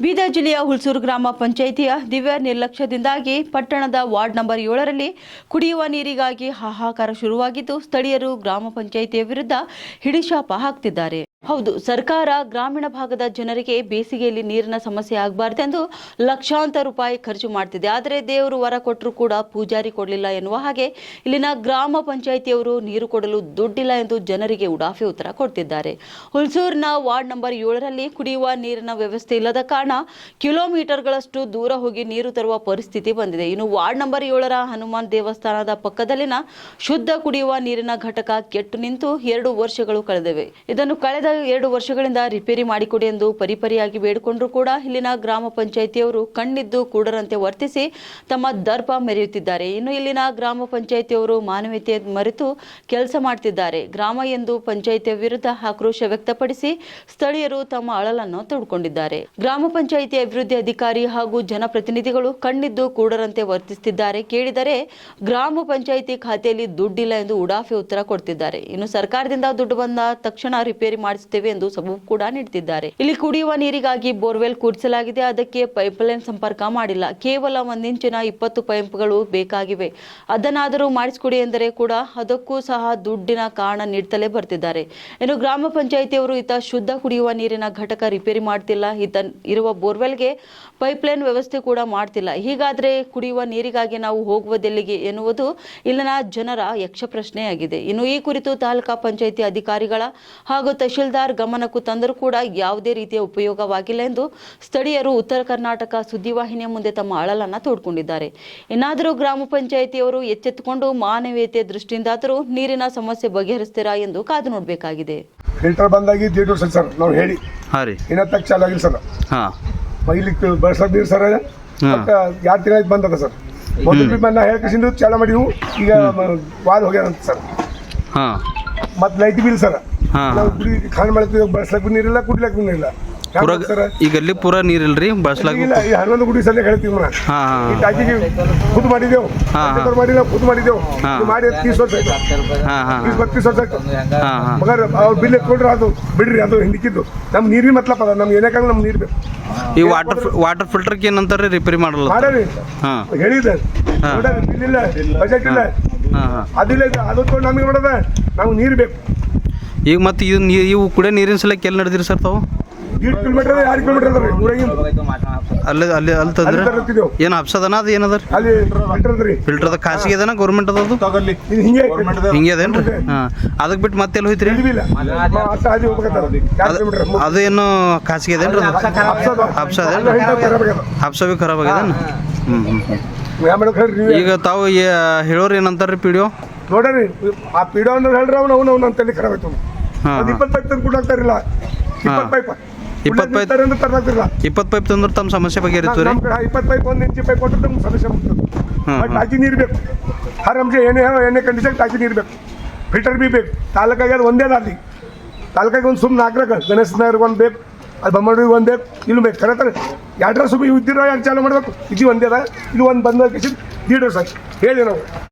ಬೀದರ್ ಜಿಲ್ಲೆಯ ಹುಲ್ಸೂರು ಗ್ರಾಮ ಪಂಚಾಯಿತಿಯ ದಿವ್ಯ ನಿರ್ಲಕ್ಷ್ಯದಿಂದಾಗಿ ಪಟ್ಟಣದ ವಾರ್ಡ್ ನಂಬರ್ ಏಳರಲ್ಲಿ ಕುಡಿಯುವ ನೀರಿಗಾಗಿ ಹಾಹಾಕಾರ ಶುರುವಾಗಿದ್ದು, ಸ್ಥಳೀಯರು ಗ್ರಾಮ ಪಂಚಾಯಿತಿಯ ವಿರುದ್ಧ ಹಿಡಿಶಾಪ ಹಾಕ್ತಿದ್ದಾರೆ. ಹೌದು, ಸರ್ಕಾರ ಗ್ರಾಮೀಣ ಭಾಗದ ಜನರಿಗೆ ಬೇಸಿಗೆಯಲ್ಲಿ ನೀರಿನ ಸಮಸ್ಯೆ ಆಗಬಾರ್ದೆಂದು ಲಕ್ಷಾಂತರ ರೂಪಾಯಿ ಖರ್ಚು ಮಾಡ್ತಿದೆ. ಆದರೆ ದೇವರು ವರ ಕೊಟ್ಟರು ಕೂಡ ಪೂಜಾರಿ ಕೊಡಲಿಲ್ಲ ಎನ್ನುವ ಹಾಗೆ ಇಲ್ಲಿನ ಗ್ರಾಮ ಪಂಚಾಯಿತಿಯವರು ನೀರು ಕೊಡಲು ದುಡ್ಡಿಲ್ಲ ಎಂದು ಜನರಿಗೆ ಉಡಾಫೆ ಉತ್ತರ ಕೊಡ್ತಿದ್ದಾರೆ. ಹುಲ್ಸೂರಿನ ವಾರ್ಡ್ ನಂಬರ್ ಏಳರಲ್ಲಿ ಕುಡಿಯುವ ನೀರಿನ ವ್ಯವಸ್ಥೆ ಇಲ್ಲದ ಕಾರಣ ಕಿಲೋಮೀಟರ್ಗಳಷ್ಟು ದೂರ ಹೋಗಿ ನೀರು ತರುವ ಪರಿಸ್ಥಿತಿ ಬಂದಿದೆ. ಇನ್ನು ವಾರ್ಡ್ ನಂಬರ್ ಏಳರ ಹನುಮಾನ್ ದೇವಸ್ಥಾನದ ಪಕ್ಕದಲ್ಲಿನ ಶುದ್ಧ ಕುಡಿಯುವ ನೀರಿನ ಘಟಕ ಕೆಟ್ಟು ನಿಂತು ಎರಡು ವರ್ಷಗಳು ಕಳೆದಿವೆ. ಇದನ್ನು ಕಳೆದ ಎರಡು ವರ್ಷಗಳಿಂದ ರಿಪೇರಿ ಮಾಡಿಕೊಡಿ ಎಂದು ಪರಿಪರಿಯಾಗಿ ಬೇಡಿಕೊಂಡರೂ ಕೂಡ ಇಲ್ಲಿನ ಗ್ರಾಮ ಪಂಚಾಯಿತಿಯವರು ಕಣ್ಣಿದ್ದು ಕೂಡರಂತೆ ವರ್ತಿಸಿ ತಮ್ಮ ದರ್ಪ ಮೆರೆಯುತ್ತಿದ್ದಾರೆ. ಇನ್ನು ಇಲ್ಲಿನ ಗ್ರಾಮ ಪಂಚಾಯಿತಿಯವರು ಮಾನವೀಯತೆ ಮರೆತು ಕೆಲಸ ಮಾಡ್ತಿದ್ದಾರೆ. ಗ್ರಾಮ ಎಂದು ಪಂಚಾಯಿತಿಯ ವಿರುದ್ಧ ಆಕ್ರೋಶ ವ್ಯಕ್ತಪಡಿಸಿ ಸ್ಥಳೀಯರು ತಮ್ಮ ಅಳಲನ್ನು ತೋಡ್ಕೊಂಡಿದ್ದಾರೆ. ಗ್ರಾಮ ಪಂಚಾಯಿತಿ ಅಭಿವೃದ್ಧಿ ಅಧಿಕಾರಿ ಹಾಗೂ ಜನಪ್ರತಿನಿಧಿಗಳು ಕಣ್ಣಿದ್ದು ಕೂಡರಂತೆ ವರ್ತಿಸುತ್ತಿದ್ದಾರೆ. ಕೇಳಿದರೆ ಗ್ರಾಮ ಪಂಚಾಯಿತಿ ಖಾತೆಯಲ್ಲಿ ದುಡ್ಡಿಲ್ಲ ಎಂದು ಉಡಾಫೆ ಉತ್ತರ ಕೊಡ್ತಿದ್ದಾರೆ. ಇನ್ನು ಸರ್ಕಾರದಿಂದ ದುಡ್ಡು ಬಂದ ತಕ್ಷಣ ರಿಪೇರಿ ಮಾಡಿಸುತ್ತೇವೆ ಎಂದು ಸಬೂಬು ಕೂಡ ನೀಡುತ್ತಿದ್ದಾರೆ ಇಲ್ಲಿ ಕುಡಿಯುವ ನೀರಿಗಾಗಿ ಬೋರ್ವೆಲ್ ಕೂಡಿಸಲಾಗಿದೆ ಅದಕ್ಕೆ ಪೈಪ್ಲೈನ್ ಸಂಪರ್ಕ ಮಾಡಿಲ್ಲ. ಕೇವಲ ಒಂದಿಂಚಿನ ಇಪ್ಪತ್ತು ಪೈಪ್ಗಳು ಬೇಕಾಗಿವೆ. ಅದನ್ನಾದರೂ ಮಾಡಿಸಿಕೊಡಿ ಎಂದರೆ ಕೂಡ ಅದಕ್ಕೂ ಸಹ ದುಡ್ಡಿನ ಕಾರಣ ನೀಡುತ್ತಲೇ ಬರ್ತಿದ್ದಾರೆ. ಇನ್ನು ಗ್ರಾಮ ಪಂಚಾಯಿತಿಯವರು ಈತ ಶುದ್ಧ ಕುಡಿಯುವ ನೀರಿನ ಘಟಕ ರಿಪೇರಿ ಮಾಡ್ತಿಲ್ಲ. ಈತ ಇರುವ ಬೋರ್ವೆಲ್ಗೆ ಪೈಪ್ಲೈನ್ ವ್ಯವಸ್ಥೆ ಕೂಡ ಮಾಡ್ತಿಲ್ಲ. ಹೀಗಾದ್ರೆ ಕುಡಿಯುವ ನೀರಿಗಾಗಿ ನಾವು ಹೋಗುವುದೆಲ್ಲಿಗೆ ಎನ್ನುವುದು ಇಲ್ಲಿನ ಜನರ ಯಕ್ಷ ಪ್ರಶ್ನೆಯಾಗಿದೆ ಇನ್ನು ಈ ಕುರಿತು ತಾಲೂಕಾ ಪಂಚಾಯಿತಿ ಅಧಿಕಾರಿಗಳ ಹಾಗೂ ತಹಶೀಲ್ದಾರ್ ಗಮನಕ್ಕೂ ತಂದರೂ ಕೂಡ ಯಾವುದೇ ರೀತಿಯ ಉಪಯೋಗವಾಗಿಲ್ಲ ಎಂದು ಸ್ಥಳೀಯರು ಉತ್ತರ ಕರ್ನಾಟಕ ಸುದ್ದಿವಾಹಿನಿಯ ಮುಂದೆ ತಮ್ಮ ಅಳಲನ್ನು ತೋಡ್ಕೊಂಡಿದ್ದಾರೆ. ಇನ್ನಾದರೂ ಗ್ರಾಮ ಪಂಚಾಯಿತಿಯವರು ಎಚ್ಚೆತ್ತುಕೊಂಡು ಮಾನವೀಯತೆ ದೃಷ್ಟಿಯಿಂದಾದರೂ ನೀರಿನ ಸಮಸ್ಯೆ ಬಗೆಹರಿಸ್ತೀರಾ ಎಂದು ಕಾದು ನೋಡಬೇಕಾಗಿದೆ. ಫಿಲ್ಟರ್ ಬಂದಾಗಿ ದೇಡ್ ವರ್ಷ ಸರ್ ನಾವು ಹೇಳಿ. ಹಾಂ ರೀ. ಇನ್ನ ತಕ್ಕ ಚಾಲು ಆಗಿಲ್ಲ ಸರ್. ಹಾಂ. ಬೈಲಿಕ್ಕೆ ಬಳಸಕ್ ನೀರು ಸರ್ ಮತ್ತೆ ಎರಡು ತಿಂಗಳ ಬಂದದ ಸರ್? ಮೊದಲು ಬಂದ ಹೇಳ್ಕಿಸಿಂದು ಚಾಲು ಮಾಡಿವು ಈಗ ವಾದ ಹೋಗ್ಯಾರಂತ ಸರ್. ಹಾಂ. ಮತ್ತು ಲೈಟ್ ಬಿಲ್ ಸರ್. ನಾವು ಕುಡಿ ಖಾನ್ ಮಾಡ್ತೀವಿ ಬಳಸ್ಲಕ್ ನೀರಿಲ್ಲ ಕುಡ್ಲಕ್ ನೀರಿಲ್ಲ ಪೂರ ಈಗ ಅಲ್ಲಿ ಪೂರ ನೀರಿಲ್ರಿ ಬಳಸ್ಲಾಕ ಇಲ್ಲ ಈ ಹನ್ನೊಂದು ಗುಡಿ ಸಲ ಹೇಳ್ತೀವಿ ಹಾಂ ಈ ಟಾಕಿಗೆ ಖುದ್ ಮಾಡಿದೆವು ಹಾ, ನಾವು ಖುದ್ ಮಾಡಿದೆವು ಮಾಡಿ ತೀಸ್ ವರ್ಷ ಆಯ್ತು. ತೀಸ್ ಬತ್ತೀಸ್ ವರ್ಷ ಆಯ್ತು. ಮಗರ್ ಅವ್ರು ಬಿಲ್ ಎತ್ಕೊಂಡ್ರೆ ಅದು. ಬಿಡ್ರಿ ಅದು ಹಿಂದಿಕ್ಕಿದ್ದು ನಮ್ಗೆ ನೀರಿನ ಮತ್ಲಪ್ಪ ಅದ ನಮ್ಗೆ ಏನಕ್ಕಾಗ ನಮ್ಗೆ ನೀರು ಬೇಕು ಈ ವಾಟರ್ ವಾಟರ್ ಫಿಲ್ಟರ್ ಏನಂತಾರೆ ರಿಪೇರಿ ಮಾಡಲ್ಲ? ಮಾಡ್ರಿ. ಹೇಳಿದ. ಬಿಲ್ ಇಲ್ಲ ಬಜೆಟ್ ಇಲ್ಲ. ಅದಿಲ್ಲ ಅದು ನಮಗೆ ಮಾಡೋದ ನಮ್ಗೆ ನೀರು ಬೇಕು. ಈಗ ಮತ್ತೆ ಇದು ನೀ ಇವು ಕುಡಿಯೋ ನೀರಿನ ಸಲಕ್ಕೆ ಎಲ್ಲಿ ನಡೆದಿರಿ ಸರ್ ತಾವು? ಕಿಲೋಮೀಟರ್ ಎರಡು ಕಿಲೋಮೀಟರ್ ಅದ ಅಲ್ಲಿ ಅಲ್ಲಿ ಅಲ್ಲಿ ತಂದ್ರೆ. ಏನು ಹಬ್ಸದನ ಅದು ಏನದ ರೀ? ಅಲ್ಲಿ ಫಿಲ್ಟರ್ ಅದ. ಖಾಸಗಿ ಅದನ ಗೌರ್ಮೆಂಟ್ ಅದ ಅದು? ಹಿಂಗೆ ಅದೇನ್ರಿ? ಅದೇನು ರೀ ಹಾಂ. ಅದಕ್ಕೆ ಬಿಟ್ಟು ಮತ್ತೆ ಎಲ್ಲಿ ಹೋಯ್ತ್ರಿ? ಅದೇನು ಅದು. ಏನು ಖಾಸಗಿ ಅದೇನ್ರಿ ರೀ ಅದು. ಹಬ್ಸ ಭೀ ಖರಾಬ್ ಆಗ್ಯದ ಹ್ಞೂ ಹ್ಞೂ. ಈಗ ತಾವು ಹೇಳೋರ್ ಏನಂತಾರ್ರಿ ಪಿಡಿಯೋ ನೋಡ್ರಿ ಆ ಪಿಡಿಯೋ ಅಂದ್ರೆ ಹೇಳ್ರಿ ಅವ್ನು ಅವ್ನು ಅವ್ನು ಅಂತಲ್ಲಿ ಖರಾಬ್ ಆಯ್ತು ಇಪ್ಪತ್ತು ಪೈಪ್ ತಂದು ಇಪ್ಪತ್ತು ಪೈಪ್ ಇಪ್ಪತ್ತು ಪೈಪ್ ಅಂದ್ರೆ ತರಲಾಗ್ತಿಲ್ಲ ಇಪ್ಪತ್ತು ಪೈಪ್ ತಂದ್ರೆ ತಮ್ಮ ಸಮಸ್ಯೆ ಬಗೆಹರಿತು ರೀ? ನಮ್ಮ ಕಡೆ ಇಪ್ಪತ್ತು ಪೈಪ್ ಒಂದು ಇಂಚಿ ಪೈಪ್ ಕೊಟ್ಟರೆ ನಮ್ಗೆ ಸಮಸ್ಯೆ ಮುಗ್ತದೆ ಬಟ್ ಟಾಕಿ ನೀರು ಬೇಕು. ಏನೇ ಎಣ್ಣೆ ಕಂಡೀಷನ್ ಟಾಕಿ ನೀರು ಬೇಕು. ಫಿಲ್ಟರ್ ಬಿ ಬೇಕು. ತಾಲೂಕಾಗಿ ಅದು ಒಂದೇ ಅಲ್ಲಿ ತಾಲೂಕಾಗಿ ಒಂದು ಸುಮ್ಮನೆ ಆಗ್ರಹ ಗಣೇಶ ನಗರ್ಗೆ ಒಂದು ಬೇಕು. ಅದು ಬೊಮ್ಮಡಿಗೆ ಒಂದು ಬೇಕು. ಇಲ್ಲಿ ಬೇಕು. ಕರೆ ತರ ಎರಡರ ಸುಮ್ಮನೆ ಇದ್ದಿರೋ ಯಾಕೆ ಚಾಲು ಮಾಡಬೇಕು? ಇದು ಒಂದೇ ಅದ. ಇದು ಒಂದು ಬಂದ ದೀಡ್ ವರ್ಷ ಹೇಳಿ ನಾವು.